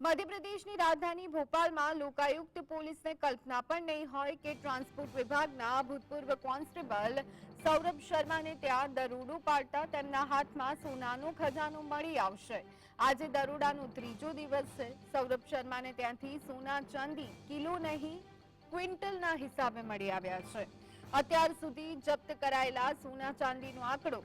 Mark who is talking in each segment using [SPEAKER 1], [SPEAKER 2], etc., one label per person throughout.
[SPEAKER 1] મધ્યપ્રદેશની રાજધાની ભોપાલમાં લોકાયુક્ત પોલીસને કલ્પના પણ નહીં હોય કે ટ્રાન્સપોર્ટ વિભાગના ભૂતપૂર્વ કોન્સ્ટેબલ સૌરભ શર્માને ત્યાં દરોડો પાડતા તેમના હાથમાં સોનાનો ખજાનો મળી આવશે. આજે દરોડાનો ત્રીજો દિવસ છે. સૌરભ શર્માને ત્યાંથી સોના ચાંદી, કિલો નહીં, ક્વિન્ટલના હિસાબે મળી આવ્યા છે. અત્યાર સુધી જપ્ત કરાયેલા સોના ચાંદીનો આંકડો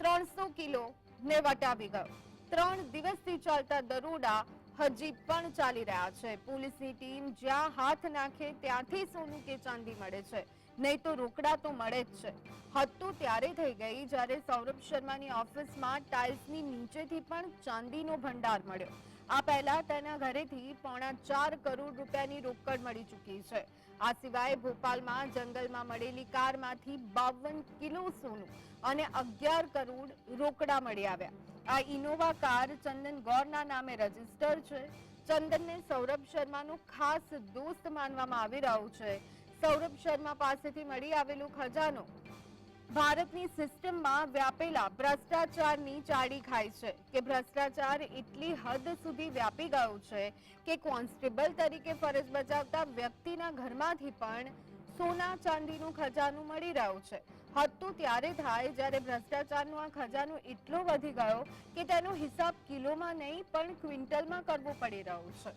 [SPEAKER 1] ત્રણસો કિલો ને વટાવી ગયો. ત્રણ દિવસથી ચાલતા દરોડા હજી પણ ચાલી રહ્યા છે. પોલીસની ટીમ જ્યાં હાથ નાખે ત્યાંથી સોનું કે ચાંદી મળે છે. નહીં તો રોકડા તો મળે જ છે. હદ તો ત્યારે થઈ ગઈ જ્યારે સૌરભ શર્માની ઓફિસમાં ટાઇલ્સની નીચેથી પણ ચાંદીનો ભંડાર મળ્યો. આ પહેલા તેના ઘરેથી પોણા ચાર કરોડ રૂપિયાની રોકડ મળી ચૂકી છે. આ સિવાય ભોપાલમાં જંગલમાં મળેલી કારમાંથી બાવન કિલો સોનું અને અગિયાર કરોડ રોકડા મળી આવ્યા. આ ઇનોવા કાર ચંદન ગોરના નામે રજિસ્ટર છે. ચંદનને સૌરભ શર્માનો ખાસ દોસ્ત માનવામાં આવી રહ્યો છે. સૌરભ શર્મા પાસેથી મળી આવેલો ખજાનો ભારતની સિસ્ટમમાં વ્યાપેલા ભ્રષ્ટાચારની ચાડી ખાય છે. કે ભ્રષ્ટાચાર એટલી હદ સુધી વ્યાપી ગયો છે કે કોન્સ્ટેબલ તરીકે ફરજ બજાવતા વ્યક્તિના ઘરમાંથી પણ સોના ચાંદીનું ખજાનું મળી રહ્યું છે. હદ તો ત્યારે થાય જ્યારે ભ્રષ્ટાચારનો આ ખજાનો એટલો વધી ગયો કે તેનો હિસાબ કિલોમાં નહીં, પણ ક્વિન્ટલમાં કરવો પડી રહ્યો છે.